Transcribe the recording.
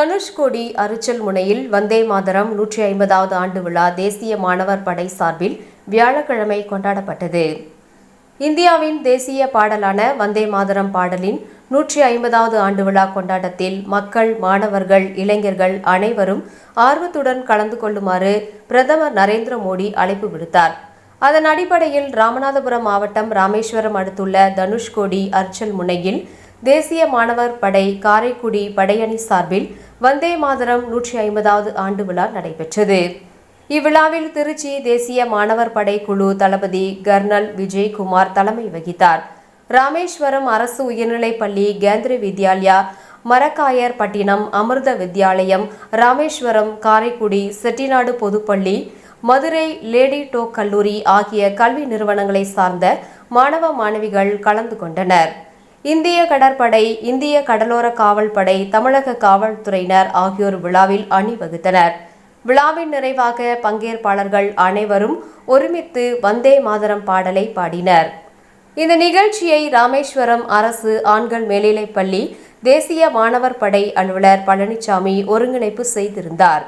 தனுஷ்கோடி அரிச்சல் முனையில் வந்தே மாதரம் நூற்றி ஐம்பதாவது ஆண்டு விழா தேசிய மாணவர் படை சார்பில் வியாழக்கிழமை கொண்டாடப்பட்டது. இந்தியாவின் தேசிய பாடலான வந்தே மாதரம் பாடலின் நூற்றி ஐம்பதாவது ஆண்டு விழா கொண்டாட்டத்தில் மக்கள் மாணவர்கள் இளைஞர்கள் அனைவரும் ஆர்வத்துடன் கலந்து கொள்ளுமாறு பிரதமர் நரேந்திர மோடி அழைப்பு விடுத்தார். அதன் அடிப்படையில் ராமநாதபுரம் மாவட்டம் ராமேஸ்வரம் அடுத்துள்ள தனுஷ்கோடி அர்ச்சல் முனையில் தேசிய மாணவர் படை காரைக்குடி படையணி சார்பில் வந்தே மாதரம் நூற்றி ஐம்பதாவது ஆண்டு விழா நடைபெற்றது. இவ்விழாவில் திருச்சி தேசிய மாணவர் படை குழு தளபதி கர்னல் விஜயகுமார் தலைமை வகித்தார். ராமேஸ்வரம் அரசு உயர்நிலைப் பள்ளி கேந்திர வித்யாலயா மரக்காயர் பட்டினம் அமிர்த வித்யாலயம் ராமேஸ்வரம் காரைக்குடி செட்டிநாடு பொதுப்பள்ளி மதுரை லேடி டோக் கல்லூரி ஆகிய கல்வி நிறுவனங்களை சார்ந்த மாணவ மாணவிகள் கலந்து கொண்டனர். இந்திய கடற்படை இந்திய கடலோர காவல் படை தமிழக காவல்துறையினர் ஆகியோர் விழாவில் அணிவகுத்தனர். விழாவின் நிறைவாக பங்கேற்பாளர்கள் அனைவரும் ஒருமித்து வந்தே மாதரம் பாடலை பாடினர். இந்த நிகழ்ச்சியை ராமேஸ்வரம் அரசு ஆண்கள் மேல்நிலைப்பள்ளி தேசிய மாணவர் படை அலுவலர் பழனிசாமி ஒருங்கிணைப்பு செய்திருந்தார்.